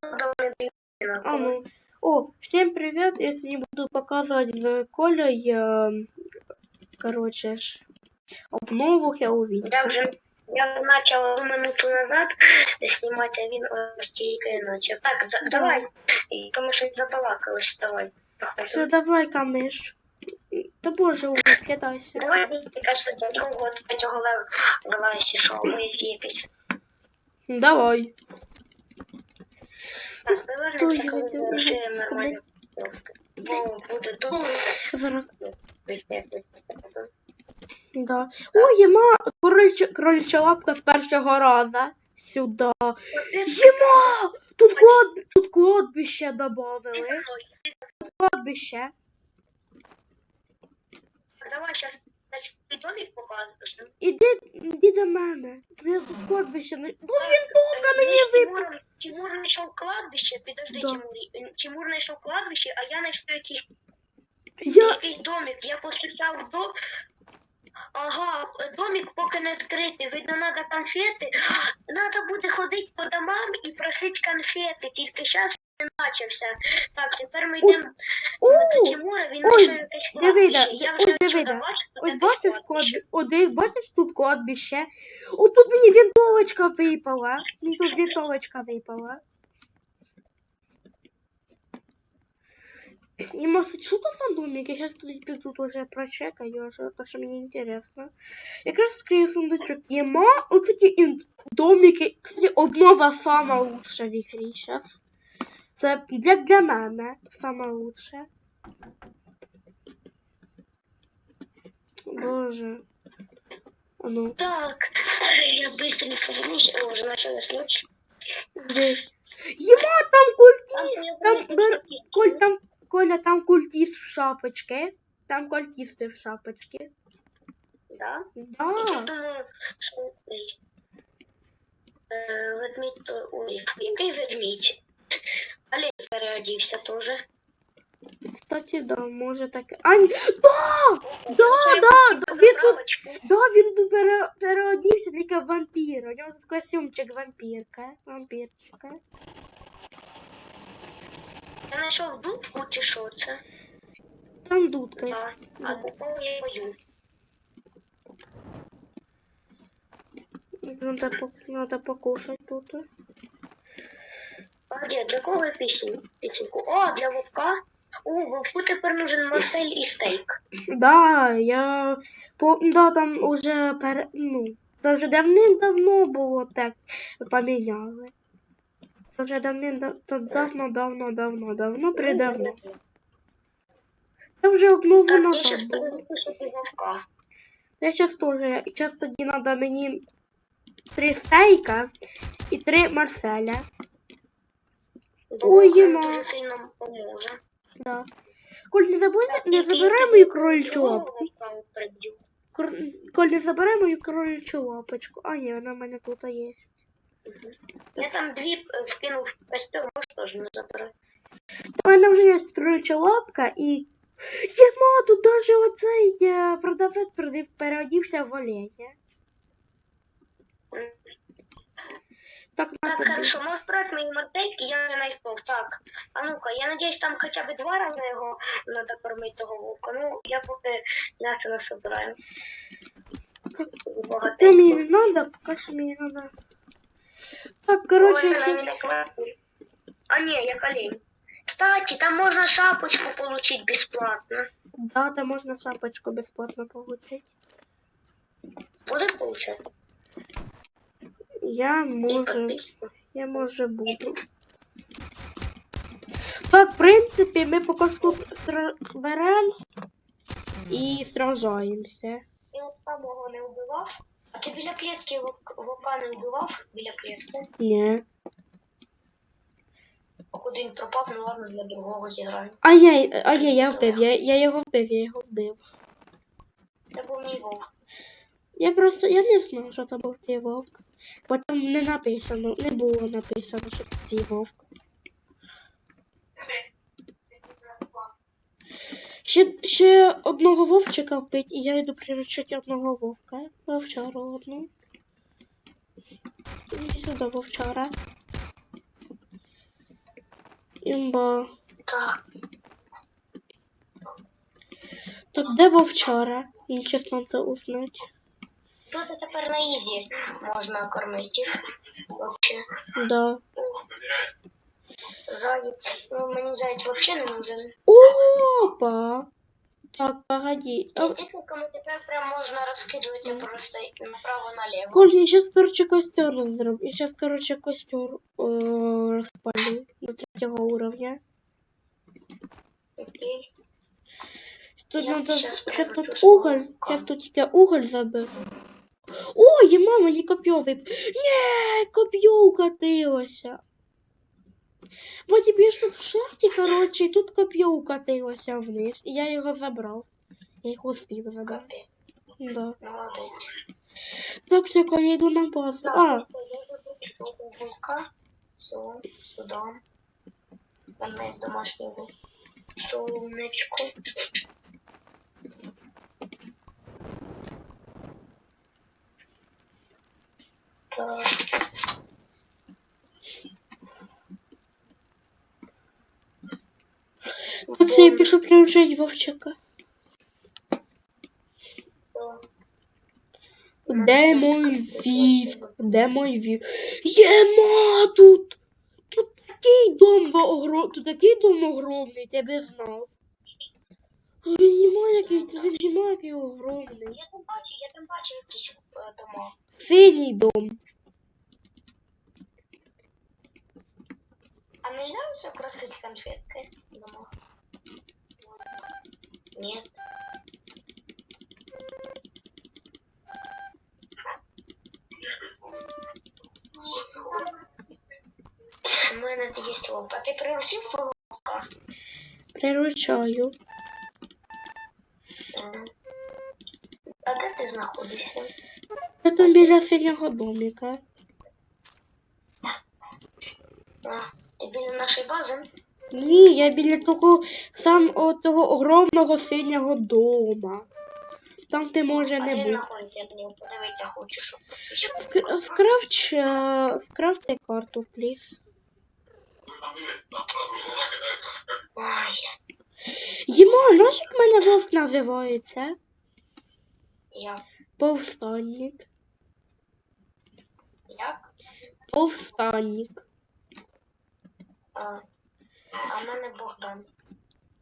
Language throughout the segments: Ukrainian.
А одинаково. ну. О, всем привет! Я сегодня буду показывать с Колей, э, короче, обнову я увидел. Я вже я почав одну минуту назад знімати, а він тільки почав. Так, за, давай. І Тому що забалакалось, давай. Все, давай, камеш. Да боже, кидайся. Давай якась до другого, третього левела, що, ми якийсь. Давай. Коли. Бо буде довго. Да. О, єма, крольча, крольча лапка з першого разу. Сюда. Єма! Тут код, тут кладбище добавили. Кладбище. Давай зараз значить, домик показуєш. Іди, іди до мене. Це тут кладбище. Ну, винтовка мені Знаєш, випала. Тимур, знайшов кладбище, підожди, Да. Тимур. Тимур знайшов кладбище, а я знайшов якийсь, Я, якийсь домик. Я постучав до... Ага, домик поки не відкритий. Видно, треба конфети. Треба буде ходити по домам і просити конфети. Тільки зараз не почався. Так, тепер ми йдемо О, до Тимура, він ой, знайшов якесь Давида, кладбище. Я вже Давида, отсюда бачу, тут ось бачиш кладбище. Один, бачиш тут кладбище. О, тут мені винтовочка випала. Мені тут винтовочка випала. І може, що то за домик? Я сейчас тут піду уже прочекаю, уже, потому что мне интересно. Якраз скрию сундучок. Єма, оце ті домики, кстати, обнова сама лучша в ігрі сейчас. Це для, для мене саме лучше. Боже. А ну, Так, я быстренько вернусь. О, уже началась ночь. здесь. Єма, там культіст! Там, Там, бер... Коль, там, Коля, там культіст в шапочці. Там культісти в шапочці. Да? Да. Я сейчас думаю, що ой, е, ведмідь то. Ой, який ведмідь? Олег переодівся теж. Кстати, да, може таке. А, ні. Да! Да, да, да, він тут, да, він тут пере, переодівся тільки в вампіра. У нього тут костюмчик вампірка. Вампірчика. Я знайшов дудку чи що це? Там дудка. Да. А купив я мою. Надо, по- надо покушать тут. А де, для кого пісню? Пісеньку? О, для вовка. О, вовку тепер нужен Марсель і стейк. Да, я по да, там уже пер... ну, це вже давним-давно було так поміняли. Це вже давним давно, давно, давно, давно, придавно. Це вже обновлено. Так, я зараз виписати вовка. Я сейчас тоже, сейчас тоді надо мені три стейка і три Марселя. Ой, Єма. дуже сильно поможе. Да. Коль, не забудь, не забирай мою кроличу лапку. Коль, не забирай мою кроличу лапочку. А, ні, вона в мене тут є. Я там дві е, вкинув в костюм, можеш теж не забирати. У мене вже є кролича лапка і. Єма, тут даже оцей е, продавець переодівся в оленя. Так, на Так, хорошо, можешь брать мои мартельки, я не знайшов. Так, а ну-ка, я надеюсь, там хотя бы два раза його надо кормить того вовка. Ну, я поки м'ясо не собираю. Так, Це мені не надо, поки що мені надо. Так, короче, не квартира. А не, я олень. Кстати, там можно шапочку получить бесплатно. Да, там можно шапочку бесплатно получить. Будешь получать? Я може, я може буду. Так, в принципі, ми поки що тут сра- і сражаємося. Я от самого не вбивав. А ти біля клітки вовк- вовка не вбивав? Біля клітки? Ні. А куди він пропав, ну ладно, для другого зіграю. А я, а я, я вбив, я, я його вбив, я його вбив. Це був мій вовк. Я просто, я не знав, що це був цей вовк. Бо там не написано, не було написано, що це вовк. Ще, ще одного вовчика вбить, і я йду приручити одного вовка. Вовчару одну. Іди сюди, вовчара. Імба. Так. Так де вчора? Мені це узнати. Тут тепер на ізі можна кормити їх. Вообще. Да. О, Заєць. Ну, мені заєць взагалі не нужен. Опа! Так, погоди. І А, тикалками тепер прям можна розкидувати просто направо-наліво. Коль, я сейчас, короче, костер разрублю. Я сейчас, короче, костер э, распалю до третьего уровня. Окей. Тут Я надо... щас Сейчас превращу тут свою уголь. руку. Сейчас тут я уголь забыл. Ой, я мама, не копье вип... Не, копье укатилося. Вот тебе ж тут в шахті, короче, і тут копье укатилося вниз. І я його забрав. Я їх успів. Капі. Да. Так, коли я йду на базу. А, я вулка. Сюди. Там є солунечку. Так. Так це я пишу приучать Вовчика. Де мой вівк? Де мой вівк? Єма тут! Тут такий дом огром... Тут такий дом огромний, ти би знав. Він нема який, він нема який огромний. Я там бачу, я там бачу якісь е, дома. Синій дом. А нельзя все красить конфеткой дома? Нет. У мене є вовка. А ти приручив свого? Приручаю. А де ти знаходишся? Я там біля синього домика. Нашої бази? Ні, я біля того сам того огромного синього дома. Там ти може не бути. знаходиться? Я мені подивитися хочу, щоб Скрафч, е, скрафти карту, пліс. Ой, Єма, знаєш, як мене вовк називається? я. Повстанник. Як? Повстанник. А, а мене Богдан.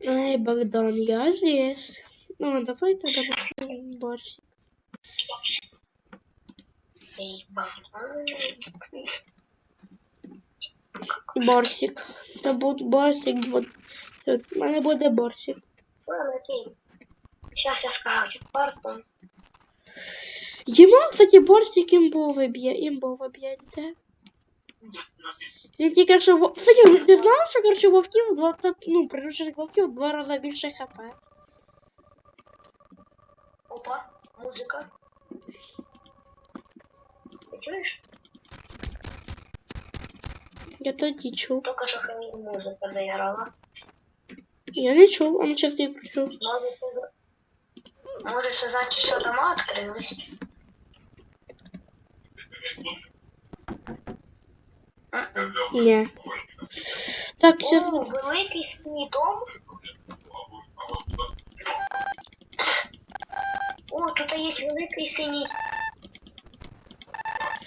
Ай, Богдан, я здесь. Ну, давай тогда начнем борщик. Ей, Богдан. Борщик. Це буде борщик. В мене буде борщик. Ладно, окей. Сейчас я скажу. Пардон. Єма, кстати, борщик імбовий б'є, імбово б'ється. Він тільки що... во- Кстати, ти знав, що, короче, вовків два, та- ну, приручених вовків в два рази більше хп? Опа, музыка. Ты чуешь? Я тоді чув. Только что хранил музыка заиграла. Я не чув, а ну зараз я почув. Может, это... Может, это значит, что дома открылись? Ні. Так, зараз... О, великий синій дом. О, тут є великий синій.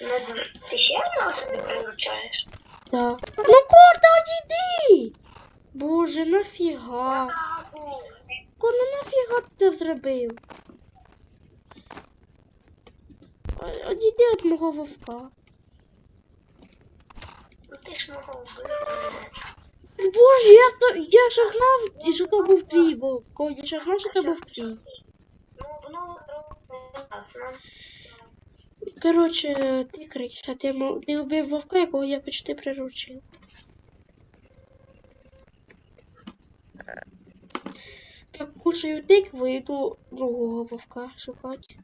Над- Ти ще одного собі приручаєш? Так. Ну, Корда, одійди! Боже, нафіга? Корда, нафіга ти це зробив? Одійди від мого вовка. Ну ти ж мого вбив. Боже, я, то, я ж знав, що то був твій вовк. Коля, я ж що то був твій. Ну, ну, ясно. Коротше, ти кричся, ти, вбив вовка, якого я почти приручив. Так, кушаю тикву і йду другого вовка шукати.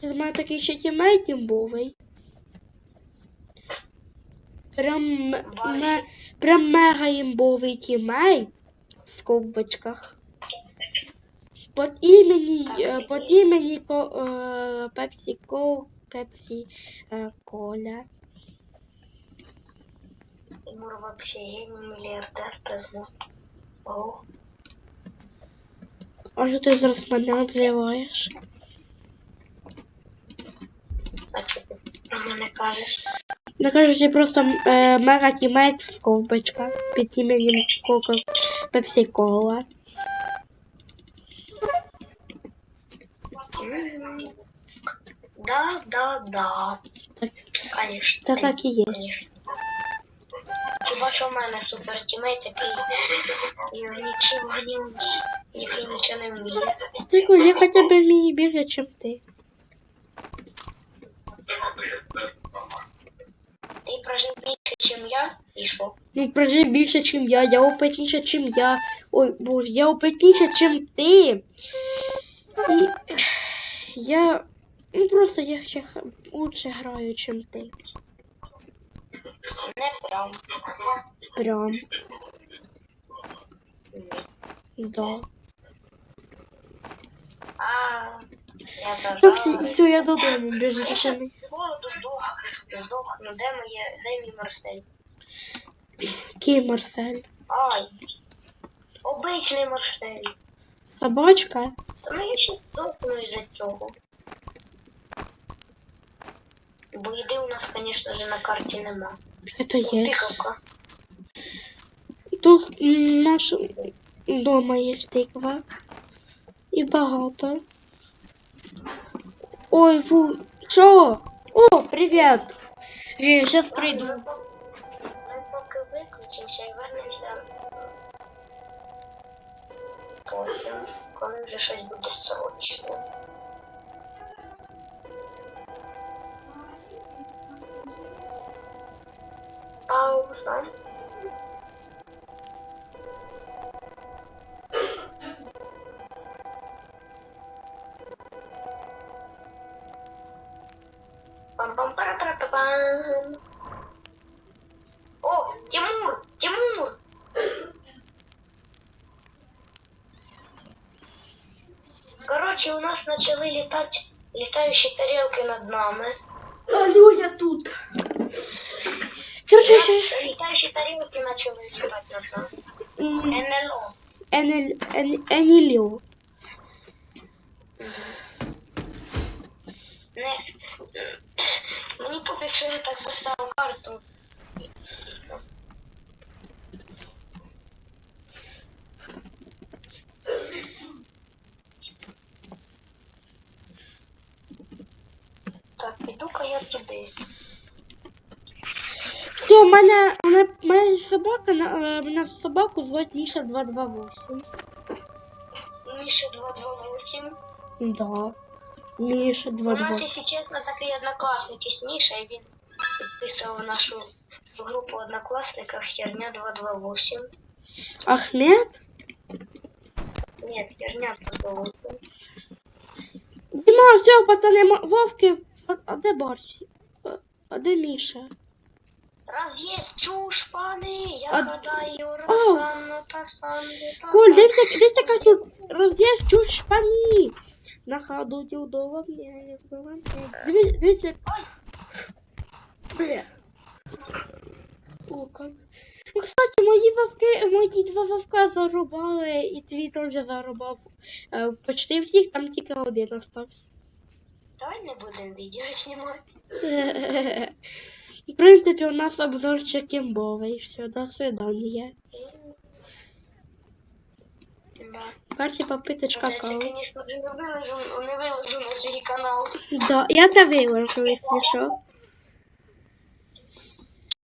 Це в мене такий ще тімейт імбовий. Прям, ме, прям мега імбовий тімейт в ковбочках. Под імені, е, под імені е, Пепсі Ко, Пепсі е, Коля. Тимур вообще гений, миллиардер, признал. О, А що ти зараз мене обзиваєш? а про мене кажеш? Ну кажуть, я просто е, мега тімейт Ковбочка під іменем Кока Пепсі Кола. М, Да, да, да. Так, Конечно. Це так і є. Конечно. Хіба що в мене супертімейт, який і нічого не вміє, який нічого не вміє. Ти я хоча б вмію більше, ніж ти. Ти І що? Ну, прожив більше, ніж я, я опитніша, ніж я. Ой, боже, я опитніша, ніж ти. І я. Ну просто я ще лучше граю, ніж ти. Не прям. Прям. Да. А, я Так, дожала. все, все, я додому біжу. Я ще ще не- з голоду здох, здохну. Де моє, де мій Марсель? Який Марсель? Ай. Обичний Марсель. Собачка? Та ну я ще здохну із-за цього. Бо їди у нас, звісно ж, на карті нема. Это є. Тикавка. Тут м, наш дома є тиква. І багато. Ой, фу. Чо? О, привіт. Я сейчас прийду. Вернемося. Потім, коли вже щось буде срочно. Пауза. Пам-пам-пара-пара-пам. Нас начали летать летающие тарелки над нами. Алло, я тут. Короче, ще... Летающие тарелки начали летать над нами. НЛО. Ен- Еніліо. Не. Мені поки що так поставив карту. Так, піду-ка я туди. Все, у мене, у мене, у мене собака, на- е, мене собаку звуть Міша 228. Міша 228. Да. Міша У нас, 228. якщо чесно, такий однокласник є Міша, і він підписував нашу групу однокласників херня 228. Ахмед? Ні, херня 228. Дима, все, пацани, м- Вовки, а, а де Барсі? А, а де Міша? Раз є чуш, пани, я А- гадаю, Ау. Росанна та та Коль, дивися, дивися, яка тут роз'їж чуш пані. На ходу ділдова мне, Дивіться, дивіться. як- Бля. О, как. Ну, кстати, мої вовки, мої два вовка зарубали, і твій теж зарубав. Е, Почти всіх, там тільки один остався. Давай не будем видео снимать. В принципі, у нас обзорчик имбовый. Все, до свидания. Да. Перші попиточка Це, каву. звісно, не виложу, не виложу на свій канал. Да, я це виложу, якщо що.